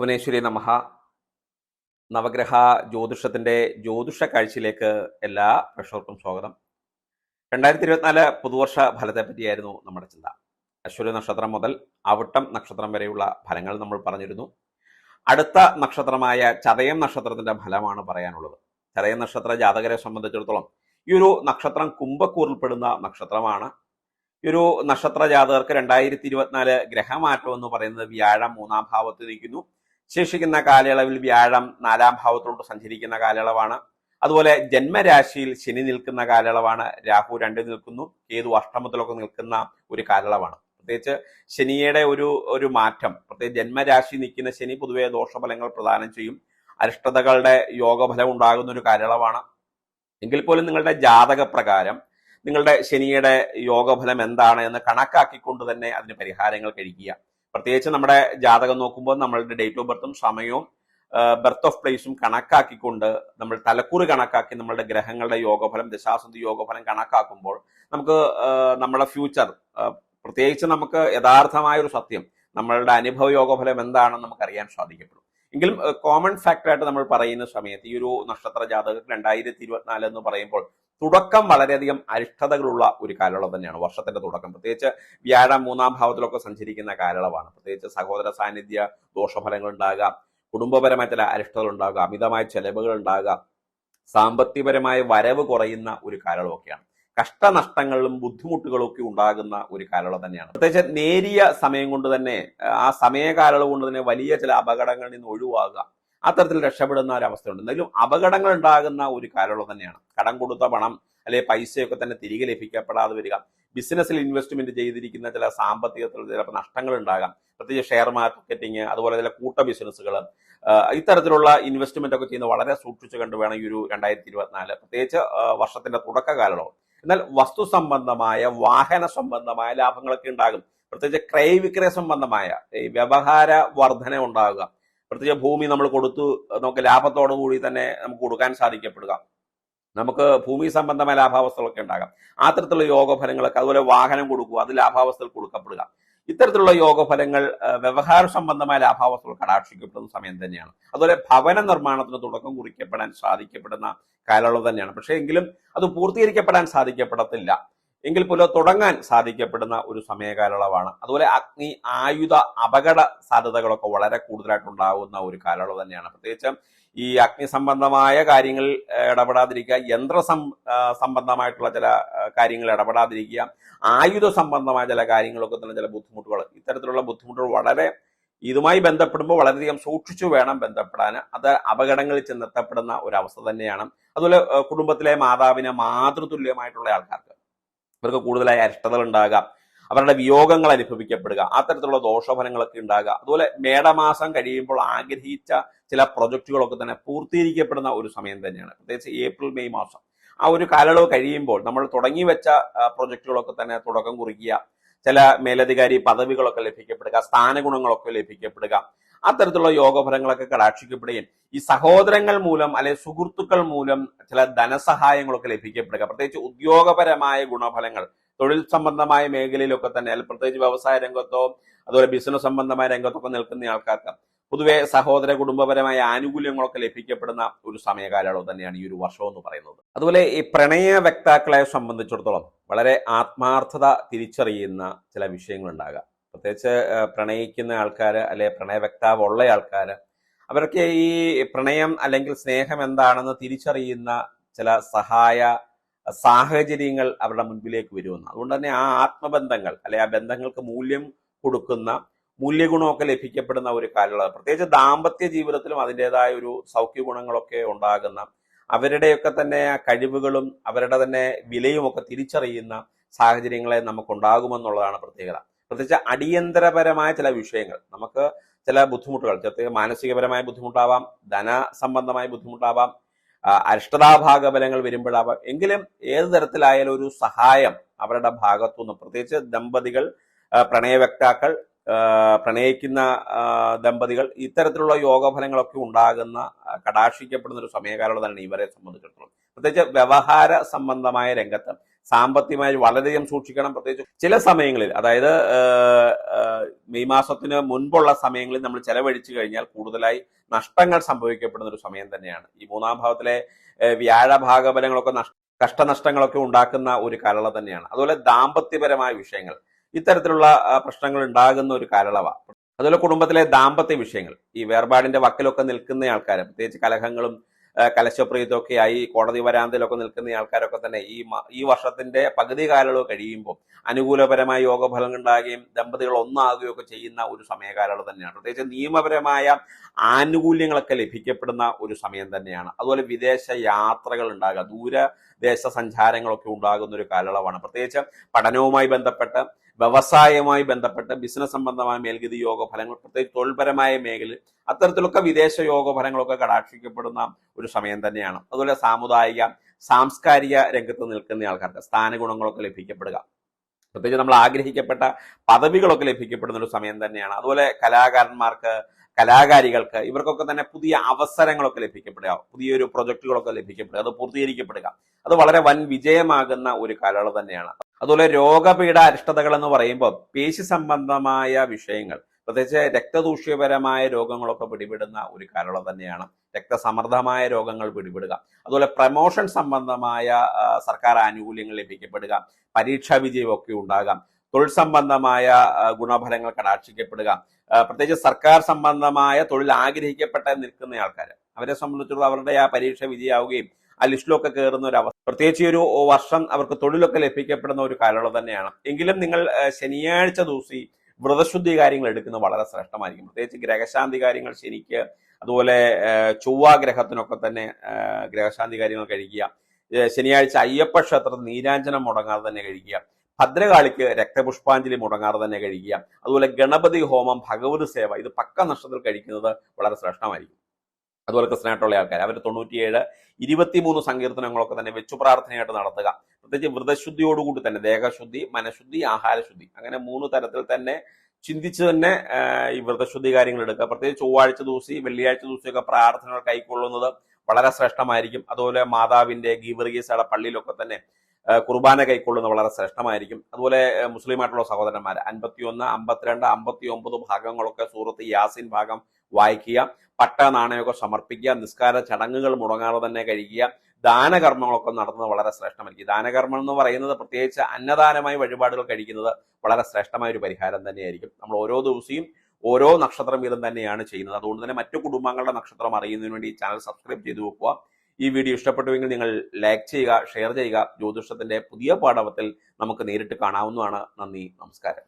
ഭുവനേശ്വരി നമഹ. നവഗ്രഹ ജ്യോതിഷത്തിന്റെ ജ്യോതിഷ കാഴ്ചയിലേക്ക് എല്ലാ പ്രേക്ഷകർക്കും സ്വാഗതം. രണ്ടായിരത്തി ഇരുപത്തിനാല് പുതുവർഷ ഫലത്തെ പറ്റിയായിരുന്നു നമ്മുടെ ചിന്ത. അശ്വതി നക്ഷത്രം മുതൽ അവിട്ടം നക്ഷത്രം വരെയുള്ള ഫലങ്ങൾ നമ്മൾ പറഞ്ഞിരുന്നു. അടുത്ത നക്ഷത്രമായ ചതയം നക്ഷത്രത്തിന്റെ ഫലമാണ് പറയാനുള്ളത്. ചതയം നക്ഷത്ര ജാതകരെ സംബന്ധിച്ചിടത്തോളം ഈ ഒരു നക്ഷത്രം കുംഭക്കൂറിൽപ്പെടുന്ന നക്ഷത്രമാണ്. ഈ ഒരു നക്ഷത്ര ജാതകർക്ക് രണ്ടായിരത്തി ഇരുപത്തിനാല് ഗ്രഹമാറ്റം എന്ന് പറയുന്നത് വ്യാഴം മൂന്നാം ഭാവത്തിൽ നിൽക്കുന്നു. ശേഷിക്കുന്ന കാലയളവിൽ വ്യാഴം നാലാം ഭാവത്തിലോട്ട് സഞ്ചരിക്കുന്ന കാലയളവാണ്. അതുപോലെ ജന്മരാശിയിൽ ശനി നിൽക്കുന്ന കാലയളവാണ് രാഹു രണ്ടിൽ നിൽക്കുന്നു കേതു അഷ്ടമത്തിലൊക്കെ നിൽക്കുന്ന ഒരു കാലയളവാണ്. പ്രത്യേകിച്ച് ശനിയുടെ ഒരു ഒരു മാറ്റം പ്രത്യേകിച്ച് ജന്മരാശി നിൽക്കുന്ന ശനി പൊതുവെ ദോഷഫലങ്ങൾ പ്രദാനം ചെയ്യും. അരിഷ്ടതകളുടെ യോഗഫലം ഉണ്ടാകുന്ന ഒരു കാലയളവാണ്. എങ്കിൽ പോലും നിങ്ങളുടെ ജാതക പ്രകാരം നിങ്ങളുടെ ശനിയുടെ യോഗഫലം എന്താണ് എന്ന് കണക്കാക്കിക്കൊണ്ട് തന്നെ അതിന് പരിഹാരങ്ങൾ കഴിക്കുക. പ്രത്യേകിച്ച് നമ്മുടെ ജാതകം നോക്കുമ്പോൾ നമ്മളുടെ ഡേറ്റ് ഓഫ് ബർത്തും സമയവും ബർത്ത് ഓഫ് പ്ലേസും കണക്കാക്കിക്കൊണ്ട് നമ്മൾ തലക്കൂറ് കണക്കാക്കി നമ്മളുടെ ഗ്രഹങ്ങളുടെ യോഗഫലം ദശാസന്ധി യോഗഫലം കണക്കാക്കുമ്പോൾ നമുക്ക് നമ്മുടെ ഫ്യൂച്ചർ പ്രത്യേകിച്ച് നമുക്ക് യഥാർത്ഥമായ ഒരു സത്യം നമ്മളുടെ അനുഭവ യോഗഫലം എന്താണെന്ന് നമുക്ക് അറിയാൻ സാധിക്കപ്പെടും. എങ്കിലും കോമൺ ഫാക്ടറായിട്ട് നമ്മൾ പറയുന്ന സമയത്ത് ഈ ഒരു നക്ഷത്ര ജാതക രണ്ടായിരത്തി ഇരുപത്തിനാല് എന്ന് പറയുമ്പോൾ തുടക്കം വളരെയധികം അരിഷ്ടതകളുള്ള ഒരു കാലയളവ് തന്നെയാണ്. വർഷത്തിന്റെ തുടക്കം. പ്രത്യേകിച്ച് വ്യാഴം മൂന്നാം ഭാവത്തിലൊക്കെ സഞ്ചരിക്കുന്ന കാലയളവാണ്. പ്രത്യേകിച്ച് സഹോദര സാന്നിധ്യ ദോഷഫലങ്ങൾ ഉണ്ടാകാം. കുടുംബപരമായ ചില അരിഷ്ടതകൾ ഉണ്ടാകുക അമിതമായ ചെലവുകൾ ഉണ്ടാകുക സാമ്പത്തികപരമായ വരവ് കുറയുന്ന ഒരു കാലയളവൊക്കെയാണ്. കഷ്ടനഷ്ടങ്ങളും ബുദ്ധിമുട്ടുകളും ഒക്കെ ഉണ്ടാകുന്ന ഒരു കാലയളവ് തന്നെയാണ്. പ്രത്യേകിച്ച് നേരിയ സമയം കൊണ്ട് തന്നെ ആ സമയ കാലയളവ് കൊണ്ട് തന്നെ വലിയ ചില അപകടങ്ങളിൽ നിന്ന് ഒഴിവാകുക അത്തരത്തിൽ രക്ഷപ്പെടുന്ന ഒരു അവസ്ഥയുണ്ട് എന്തെങ്കിലും അപകടങ്ങൾ ഉണ്ടാകുന്ന ഒരു കാലയളവ് തന്നെയാണ്. കടം കൊടുത്ത പണം അല്ലെങ്കിൽ പൈസയൊക്കെ തന്നെ തിരികെ ലഭിക്കപ്പെടാതെ വരിക ബിസിനസ്സിൽ ഇൻവെസ്റ്റ്മെന്റ് ചെയ്തിരിക്കുന്ന ചില സാമ്പത്തികത്തിൽ ചിലപ്പോൾ നഷ്ടങ്ങൾ ഉണ്ടാകാം. പ്രത്യേകിച്ച് ഷെയർ മാർക്കറ്റിംഗ് അതുപോലെ ചില കൂട്ട ബിസിനസ്സുകൾ ഇത്തരത്തിലുള്ള ഇൻവെസ്റ്റ്മെന്റ് ഒക്കെ ചെയ്യുന്ന വളരെ സൂക്ഷിച്ചു കണ്ടു വേണം ഈ ഒരു രണ്ടായിരത്തി ഇരുപത്തിനാല്. പ്രത്യേകിച്ച് വർഷത്തിന്റെ തുടക്ക കാലയളവ് എന്നാൽ വസ്തു സംബന്ധമായ വാഹന സംബന്ധമായ ലാഭങ്ങളൊക്കെ ഉണ്ടാകും. പ്രത്യേകിച്ച് ക്രയവിക്രയ സംബന്ധമായ ഈ വ്യവഹാര വർധന ഉണ്ടാകുക. പ്രത്യേകിച്ച് ഭൂമി നമ്മൾ കൊടുത്തു നമുക്ക് ലാഭത്തോടു കൂടി തന്നെ നമുക്ക് കൊടുക്കാൻ സാധിക്കപ്പെടുക. നമുക്ക് ഭൂമി സംബന്ധമായ ലാഭാവസ്ഥകളൊക്കെ ഉണ്ടാകാം. ആ തരത്തിലുള്ള യോഗഫലങ്ങളൊക്കെ അതുപോലെ വാഹനം കൊടുക്കുക അത് ലാഭാവസ്ഥയിൽ കൊടുക്കപ്പെടുക. ഇത്തരത്തിലുള്ള യോഗഫലങ്ങൾ വ്യവഹാര സംബന്ധമായ ലാഭാവസ്ഥകൾ കടാക്ഷിക്കപ്പെടുന്ന സമയം തന്നെയാണ്. അതുപോലെ ഭവന നിർമ്മാണത്തിന് തുടക്കം കുറിക്കപ്പെടാൻ സാധിക്കപ്പെടുന്ന കാലയളവ് തന്നെയാണ്. പക്ഷേ എങ്കിലും അത് പൂർത്തീകരിക്കപ്പെടാൻ സാധിക്കപ്പെടത്തില്ല. എങ്കിൽ പോലും തുടങ്ങാൻ സാധിക്കപ്പെടുന്ന ഒരു സമയകാലയളവാണ് അതുപോലെ അഗ്നി ആയുധ അപകട സാധ്യതകളൊക്കെ വളരെ കൂടുതലായിട്ടുണ്ടാകുന്ന ഒരു കാലയളവ് തന്നെയാണ്. പ്രത്യേകിച്ച് ഈ അഗ്നി സംബന്ധമായ കാര്യങ്ങൾ ഇടപെടാതിരിക്കുക യന്ത്ര സംബന്ധമായിട്ടുള്ള ചില കാര്യങ്ങൾ ഇടപെടാതിരിക്കുക ആയുധ സംബന്ധമായ ചില കാര്യങ്ങളൊക്കെ തന്നെ ചില ബുദ്ധിമുട്ടുകൾ. ഇത്തരത്തിലുള്ള ബുദ്ധിമുട്ടുകൾ വളരെ ഇതുമായി ബന്ധപ്പെടുമ്പോൾ വളരെയധികം സൂക്ഷിച്ചു വേണം ബന്ധപ്പെടാൻ. അത് അപകടങ്ങളിൽ ചെന്നെത്തപ്പെടുന്ന ഒരു അവസ്ഥ തന്നെയാണ്. അതുപോലെ കുടുംബത്തിലെ മാതാവിനെ മാതൃതുല്യമായിട്ടുള്ള ആൾക്കാർക്ക് ഇവർക്ക് കൂടുതലായി അരിഷ്ടതകൾ ഉണ്ടാകാം. അവരുടെ വിയോഗങ്ങൾ അനുഭവിക്കപ്പെടുക. അത്തരത്തിലുള്ള ദോഷഫലങ്ങളൊക്കെ ഉണ്ടാകുക. അതുപോലെ മേടമാസം കഴിയുമ്പോൾ ആഗ്രഹിച്ച ചില പ്രൊജക്റ്റുകളൊക്കെ തന്നെ പൂർത്തീകരിക്കപ്പെടുന്ന ഒരു സമയം തന്നെയാണ്. പ്രത്യേകിച്ച് ഏപ്രിൽ മെയ് മാസം. ആ ഒരു കാലയളവ് കഴിയുമ്പോൾ നമ്മൾ തുടങ്ങി വെച്ച ആ, പ്രൊജക്റ്റുകളൊക്കെ തന്നെ തുടക്കം കുറിക്കുക. ചില മേലധികാരി പദവികളൊക്കെ ലഭിക്കപ്പെടുക. സ്ഥാനഗുണങ്ങളൊക്കെ ലഭിക്കപ്പെടുക. അത്തരത്തിലുള്ള യോഗഫലങ്ങളൊക്കെ കടാക്ഷിക്കപ്പെടുകയും ഈ സഹോദരങ്ങൾ മൂലം അല്ലെ സുഹൃത്തുക്കൾ മൂലം ചില ധനസഹായങ്ങളൊക്കെ ലഭിക്കപ്പെടുക. പ്രത്യേകിച്ച് ഉദ്യോഗപരമായ ഗുണഫലങ്ങൾ തൊഴിൽ സംബന്ധമായ മേഖലയിലൊക്കെ തന്നെ അല്ലെങ്കിൽ പ്രത്യേകിച്ച് വ്യവസായ രംഗത്തോ അതുപോലെ ബിസിനസ് സംബന്ധമായ രംഗത്തൊക്കെ നിൽക്കുന്ന ആൾക്കാർക്ക് പൊതുവെ സഹോദര കുടുംബപരമായ ആനുകൂല്യങ്ങളൊക്കെ ലഭിക്കപ്പെടുന്ന ഒരു സമയകാലയളവ് തന്നെയാണ് ഈ ഒരു വർഷം എന്ന് പറയുന്നത്. അതുപോലെ ഈ പ്രണയ വ്യക്താക്കളെ സംബന്ധിച്ചിടത്തോളം വളരെ ആത്മാർത്ഥത തിരിച്ചറിയുന്ന ചില വിഷയങ്ങൾ ഉണ്ടാകാം പ്രത്യേകിച്ച് പ്രണയിക്കുന്ന ആൾക്കാർ അല്ലെ പ്രണയ വ്യക്താവ് ഉള്ള ആൾക്കാർ അവർക്ക് ഈ പ്രണയം അല്ലെങ്കിൽ സ്നേഹം എന്താണെന്ന് തിരിച്ചറിയുന്ന ചില സഹായ സാഹചര്യങ്ങൾ അവരുടെ മുൻപിലേക്ക് വരുമെന്ന്. അതുകൊണ്ട് തന്നെ ആ ആത്മബന്ധങ്ങൾ അല്ലെ ആ ബന്ധങ്ങൾക്ക് മൂല്യം കൊടുക്കുന്ന മൂല്യഗുണമൊക്കെ ലഭിക്കപ്പെടുന്ന ഒരു കാലയളവ് പ്രത്യേകിച്ച് ദാമ്പത്യ ജീവിതത്തിലും അതിന്റെതായ ഒരു സൗഖ്യ ഗുണങ്ങളൊക്കെ ഉണ്ടാകുന്ന അവരുടെയൊക്കെ തന്നെ കഴിവുകളും അവരുടെ തന്നെ വിലയും ഒക്കെ തിരിച്ചറിയുന്ന സാഹചര്യങ്ങളെ നമുക്കുണ്ടാകുമെന്നുള്ളതാണ് പ്രത്യേകത. പ്രത്യേകിച്ച് അടിയന്തരപരമായ ചില വിഷയങ്ങൾ. നമുക്ക് ചില ബുദ്ധിമുട്ടുകൾ പ്രത്യേക മാനസികപരമായ ബുദ്ധിമുട്ടാവാം ധന സംബന്ധമായ ബുദ്ധിമുട്ടാവാം അരിഷ്ടതാഭാഗബലങ്ങൾ വരുമ്പോഴാവാം എങ്കിലും ഏത് തരത്തിലായാലും ഒരു സഹായം അവരുടെ ഭാഗത്തുനിന്ന് പ്രത്യേകിച്ച് ദമ്പതികൾ പ്രണയവക്താക്കൾ പ്രണയിക്കുന്ന ദമ്പതികൾ ഇത്തരത്തിലുള്ള യോഗഫലങ്ങളൊക്കെ ഉണ്ടാകുന്ന കടാക്ഷിക്കപ്പെടുന്ന ഒരു സമയകാലം തന്നെ ഇവരെ സംബന്ധിച്ചിടത്തോളം. പ്രത്യേകിച്ച് വ്യവഹാര സംബന്ധമായ രംഗത്ത് സാമ്പത്തികമായി വളരെയധികം സൂക്ഷിക്കണം. പ്രത്യേകിച്ച് ചില സമയങ്ങളിൽ അതായത് മെയ് മാസത്തിന് മുൻപുള്ള സമയങ്ങളിൽ നമ്മൾ ചെലവഴിച്ചു കഴിഞ്ഞാൽ കൂടുതലായി നഷ്ടങ്ങൾ സംഭവിക്കപ്പെടുന്ന ഒരു സമയം തന്നെയാണ്. ഈ മൂന്നാം ഭാവത്തിലെ വ്യാഴ ഭാഗബലങ്ങളൊക്കെ നഷ്ട കഷ്ടനഷ്ടങ്ങളൊക്കെ ഉണ്ടാക്കുന്ന ഒരു കാലള തന്നെയാണ്. അതുപോലെ ദാമ്പത്യപരമായ വിഷയങ്ങൾ ഇത്തരത്തിലുള്ള പ്രശ്നങ്ങൾ ഉണ്ടാകുന്ന ഒരു കാലളവ അതുപോലെ കുടുംബത്തിലെ ദാമ്പത്യ വിഷയങ്ങൾ ഈ വേർപാടിന്റെ വക്കിലൊക്കെ നിൽക്കുന്ന ആൾക്കാർ പ്രത്യേകിച്ച് കലഹങ്ങളും ആയി കോടതി വരാന്തയിലൊക്കെ നിൽക്കുന്ന ആൾക്കാരൊക്കെ തന്നെ ഈ ഈ വർഷത്തിന്റെ പകുതി കാലയളവ് കഴിയുമ്പോൾ അനുകൂലപരമായ യോഗഫലങ്ങൾ ഉണ്ടാകുകയും ദമ്പതികൾ ഒന്നാകുകയും ഒക്കെ ചെയ്യുന്ന ഒരു സമയകാലയളവ് തന്നെയാണ്. പ്രത്യേകിച്ച് നിയമപരമായ ആനുകൂല്യങ്ങളൊക്കെ ലഭിക്കപ്പെടുന്ന ഒരു സമയം തന്നെയാണ്. അതുപോലെ വിദേശ യാത്രകൾ ഉണ്ടാകുക ദൂരദേശ സഞ്ചാരങ്ങളൊക്കെ ഉണ്ടാകുന്ന ഒരു കാലയളവാണ്. പ്രത്യേകിച്ച് പഠനവുമായി ബന്ധപ്പെട്ട് വ്യവസായവുമായി ബന്ധപ്പെട്ട് ബിസിനസ് സംബന്ധമായ മേൽഗതി യോഗ ഫലങ്ങൾ പ്രത്യേകിച്ച് തൊഴിൽപരമായ മേഖലയിൽ അത്തരത്തിലൊക്കെ വിദേശ യോഗ ഫലങ്ങളൊക്കെ കടാക്ഷിക്കപ്പെടുന്ന ഒരു സമയം തന്നെയാണ്. അതുപോലെ സാമുദായിക സാംസ്കാരിക രംഗത്ത് നിൽക്കുന്ന ആൾക്കാർക്ക് സ്ഥാനഗുണങ്ങളൊക്കെ ലഭിക്കപ്പെടുക. പ്രത്യേകിച്ച് നമ്മൾ ആഗ്രഹിക്കപ്പെട്ട പദവികളൊക്കെ ലഭിക്കപ്പെടുന്ന ഒരു സമയം തന്നെയാണ്. അതുപോലെ കലാകാരന്മാർക്ക് കലാകാരികൾക്ക് ഇവർക്കൊക്കെ തന്നെ പുതിയ അവസരങ്ങളൊക്കെ ലഭിക്കപ്പെടുക. പുതിയൊരു പ്രൊജക്ടുകളൊക്കെ ലഭിക്കപ്പെടുക. അത് പൂർത്തീകരിക്കപ്പെടുക. അത് വളരെ വൻ വിജയമാകുന്ന ഒരു കാലയളവ് തന്നെയാണ്. അതുപോലെ രോഗപീഠ അരിഷ്ടതകൾ എന്ന് പറയുമ്പോൾ പേശി സംബന്ധമായ വിഷയങ്ങൾ പ്രത്യേകിച്ച് രക്തദൂഷ്യപരമായ രോഗങ്ങളൊക്കെ പിടിപെടുന്ന ഒരു കാലയളവ് തന്നെയാണ്. രക്തസമ്മർദ്ദമായ രോഗങ്ങൾ പിടിപെടുക. അതുപോലെ പ്രമോഷൻ സംബന്ധമായ സർക്കാർ ആനുകൂല്യങ്ങൾ ലഭിക്കപ്പെടുക. പരീക്ഷാ വിജയമൊക്കെ ഉണ്ടാകാം. തൊഴിൽ സംബന്ധമായ ഗുണഫലങ്ങൾ കടാക്ഷിക്കപ്പെടുക. പ്രത്യേകിച്ച് സർക്കാർ സംബന്ധമായ തൊഴിൽ ആഗ്രഹിക്കപ്പെട്ട നിൽക്കുന്ന ആൾക്കാർ അവരെ സംബന്ധിച്ചുള്ള അവരുടെ ആ പരീക്ഷ വിജയമാവുകയും ആ ലിസ്റ്റിലൊക്കെ കയറുന്ന ഒരു അവസ്ഥ. പ്രത്യേകിച്ച് ഒരു വർഷം അവർക്ക് തൊഴിലൊക്കെ ലഭിക്കപ്പെടുന്ന ഒരു കാലയളവ് തന്നെയാണ്. എങ്കിലും നിങ്ങൾ ശനിയാഴ്ച ദിവസം വ്രതശുദ്ധി കാര്യങ്ങൾ എടുക്കുന്നത് വളരെ ശ്രേഷ്ഠമായിരിക്കും. പ്രത്യേകിച്ച് ഗ്രഹശാന്തി കാര്യങ്ങൾ ശനിക്ക് അതുപോലെ ചൊവ്വാ ഗ്രഹത്തിനൊക്കെ തന്നെ ഗ്രഹശാന്തി കാര്യങ്ങൾ കഴിക്കുക. ശനിയാഴ്ച അയ്യപ്പ ക്ഷേത്രത്തിൽ നീരാഞ്ജനം മുടങ്ങാതെ തന്നെ കഴിക്കുക. ഭദ്രകാളിക്ക് രക്തപുഷ്പാഞ്ജലി മുടങ്ങാതെ തന്നെ കഴിക്കുക. അതുപോലെ ഗണപതി ഹോമം ഭഗവത് സേവ ഇത് പക്ക നഷ്ടത്തിൽ കഴിക്കുന്നത് വളരെ ശ്രേഷ്ഠമായിരിക്കും. അതുപോലെ ക്രിസ്ത്യനായിട്ടുള്ള ആൾക്കാർ അവർ തൊണ്ണൂറ്റിയേഴ് ഇരുപത്തിമൂന്ന് സങ്കീർത്തനങ്ങളൊക്കെ തന്നെ വെച്ചു പ്രാർത്ഥനയായിട്ട് നടത്തുക. പ്രത്യേകിച്ച് വ്രതശുദ്ധിയോടുകൂടി തന്നെ ദേഹശുദ്ധി മനഃശുദ്ധി ആഹാരശുദ്ധി. അങ്ങനെ മൂന്ന് തരത്തിൽ തന്നെ ചിന്തിച്ച് തന്നെ ഈ വ്രതശുദ്ധി കാര്യങ്ങൾ എടുക്കുക. പ്രത്യേകിച്ച് ചൊവ്വാഴ്ച ദിവസം വെള്ളിയാഴ്ച ദിവസമൊക്കെ പ്രാർത്ഥനകൾ കൈക്കൊള്ളുന്നത് വളരെ ശ്രേഷ്ഠമായിരിക്കും. അതുപോലെ മാതാവിന്റെ ഗീവർഗീസയുടെ പള്ളിയിലൊക്കെ തന്നെ കുർബാന കൈക്കൊള്ളുന്നത് വളരെ ശ്രേഷ്ഠമായിരിക്കും. അതുപോലെ മുസ്ലിം മുസ്ലിമായിട്ടുള്ള സഹോദരന്മാർ അൻപത്തിയൊന്ന് അമ്പത്തിരണ്ട് അമ്പത്തി ഒമ്പത് ഭാഗങ്ങളൊക്കെ സൂറത്ത് യാസിൻ ഭാഗം വായിക്കുക. പട്ട നാണയമൊക്കെ സമർപ്പിക്കുക നിസ്കാര ചടങ്ങുകൾ മുടങ്ങാതെ തന്നെ കഴിക്കുക ദാനകർമ്മങ്ങളൊക്കെ നടത്തുന്നത് വളരെ ശ്രേഷ്ഠമായിരിക്കും. ദാനകർമ്മം എന്ന് പറയുന്നത് പ്രത്യേകിച്ച് അന്നദാനമായി വഴിപാടുകൾ കഴിക്കുന്നത് വളരെ ശ്രേഷ്ഠമായ ഒരു പരിഹാരം തന്നെയായിരിക്കും. നമ്മൾ ഓരോ ദിവസവും ഓരോ നക്ഷത്രം വീതം തന്നെയാണ് ചെയ്യുന്നത്. അതുകൊണ്ട് തന്നെ മറ്റു കുടുംബങ്ങളുടെ നക്ഷത്രം അറിയുന്നതിന് വേണ്ടി ചാനൽ സബ്സ്ക്രൈബ് ചെയ്തു വെക്കുക. ഈ വീഡിയോ ഇഷ്ടപ്പെട്ടുവെങ്കിൽ നിങ്ങൾ ലൈക്ക് ചെയ്യുക ഷെയർ ചെയ്യുക. ജ്യോതിഷത്തിന്റെ പുതിയ പാഠവത്തിൽ നമുക്ക് നേരിട്ട് കാണാവുന്നതാണ്. നന്ദി നമസ്കാരം.